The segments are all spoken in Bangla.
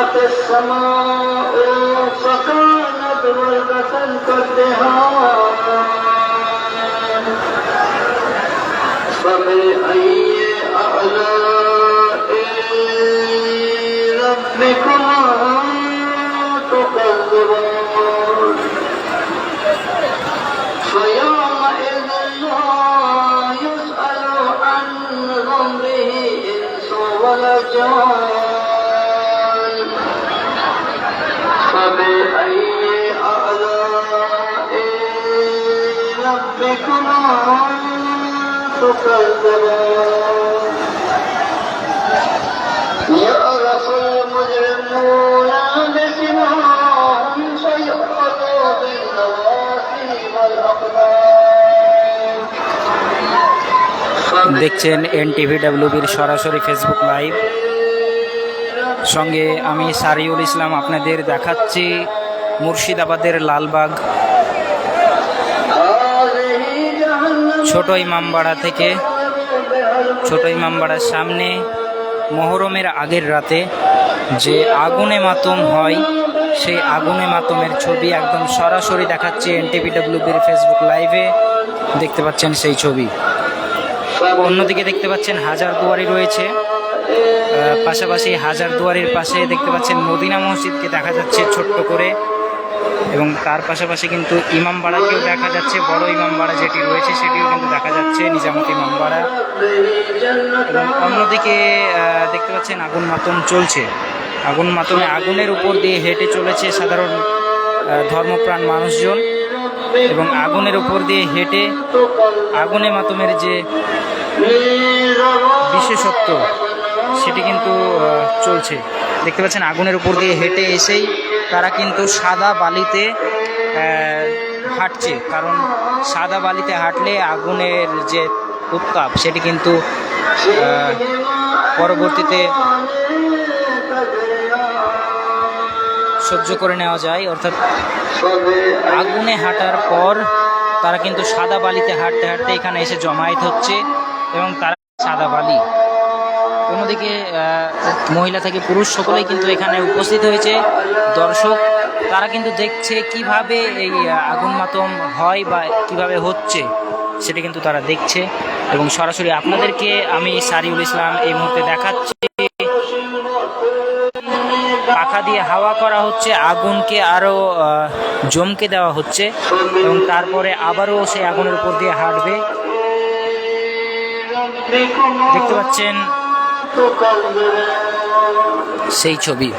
انشقت السماء فكانت وردة كالدهان فبأي آلاء ربكما تكذبان يعرف المجرمون بسماهم فيؤخذوا بالنواصي والأقدام দেখছেন এন টিভি ডাব্লিউবির সরাসরি ফেসবুক লাইভ সঙ্গে আমি সারিউল ইসলাম আপনাদের দেখাচ্ছি মুর্শিদাবাদের লালবাগ ছোট ইমামবাড়া থেকে ছোট ইমামবাড়ার সামনে মহরমের আগের রাতে যে আগুনে মাতম হয়, সেই আগুনে মাতমের ছবি একদম সরাসরি দেখাচ্ছে এনটিপিডব্লিউবির ফেসবুক লাইভে। দেখতে পাচ্ছেন সেই ছবি। অন্যদিকে দেখতে পাচ্ছেন হাজার দুয়ারি রয়েছে। পাশাপাশি হাজার দুয়ারির পাশে দেখতে পাচ্ছেন মদিনা মসজিদকে দেখা যাচ্ছে ছোট্ট করে। এবং তার পাশাপাশি কিন্তু ইমামবাড়াকেও দেখা যাচ্ছে, বড় ইমামবাড়া যেটি রয়েছে সেটিও কিন্তু দেখা যাচ্ছে, নিজামতি ইমামবাড়া। এবং অন্যদিকে দেখতে পাচ্ছেন আগুন মাতম চলছে। আগুন মাতমে আগুনের উপর দিয়ে হেঁটে চলেছে সাধারণ ধর্মপ্রাণ মানুষজন। এবং আগুনের উপর দিয়ে হেঁটে আগুনে মাতমের যে বিশেষত্ব সেটি কিন্তু চলছে। দেখতে পাচ্ছেন, আগুনের উপর দিয়ে হেঁটে এসেই তারা কিন্তু সাদা বালিতে হাঁটছে। কারণ সাদা বালিতে হাঁটলে আগুনের যে উত্তাপ, সেটি কিন্তু পরবর্তীতে সহ্য করে নেওয়া যায়। অর্থাৎ আগুনে হাঁটার পর তারা কিন্তু সাদা বালিতে হাঁটতে হাঁটতে এখানে এসে জমায়েত হচ্ছে এবং তারা সাদা বালি অন্যদিকে মহিলা থেকে পুরুষ সকলেই কিন্তু এখানে উপস্থিত হয়েছে। দর্শক, তারা কিন্তু দেখছে কীভাবে এই আগুন মাতম হয় বা কীভাবে হচ্ছে, সেটা কিন্তু তারা দেখছে। এবং সরাসরি আপনাদেরকে আমি সারিউল ইসলাম এই মুহূর্তে দেখাচ্ছি। পাখা দিয়ে হাওয়া করা হচ্ছে, আগুনকে আরও জমকে দেওয়া হচ্ছে এবং তারপরে আবারও সেই আগুনের উপর দিয়ে হাঁটবে। দেখতে পাচ্ছেন সেই ছবি।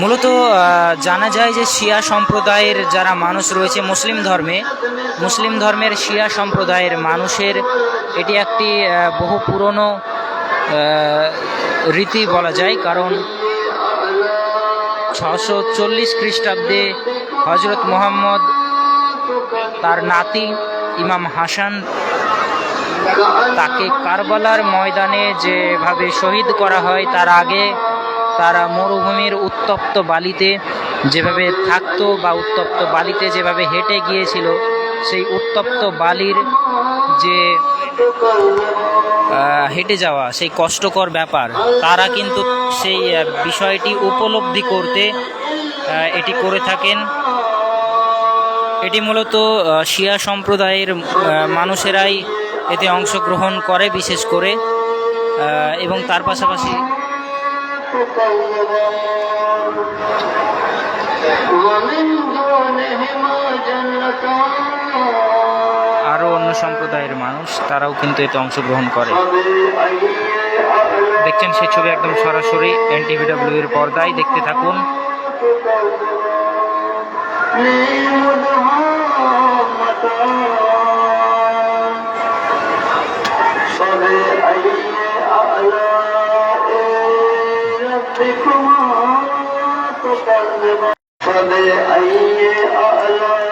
মূলত জানা যায় যে শিয়া সম্প্রদায়ের যারা মানুষ রয়েছে মুসলিম ধর্মে, মুসলিম ধর্মের শিয়া সম্প্রদায়ের মানুষের এটি একটি বহু পুরনো রীতি বলা যায়। কারণ ছশো চল্লিশ খ্রিস্টাব্দে হজরত মোহাম্মদ, তার নাতি ইমাম হাসান তাকে কারবালার ময়দানে যেভাবে শহীদ করা হয়, তার আগে তারা মরুভূমির উত্তপ্ত বালিতে যেভাবে থাকতো বা উত্তপ্ত বালিতে যেভাবে হেঁটে গিয়েছিল, সেই উত্তপ্ত বালির যে হেঁটে যাওয়া, সেই কষ্টকর ব্যাপার, তারা কিন্তু সেই বিষয়টি উপলব্ধি করতে এটি করে থাকেন। এটি মূলত শিয়া সম্প্রদায়ের মানুষেরাই এতে অংশগ্রহণ করে বিশেষ করে এবং তার পাশাপাশি আরও অন্য সম্প্রদায়ের মানুষ, তারাও কিন্তু এতে অংশগ্রহণ করে। দেখছেন সে ছবি একদম সরাসরি এনটিভিডব্লিউ এর পর্দায়, দেখতে থাকুন। صل وسلم على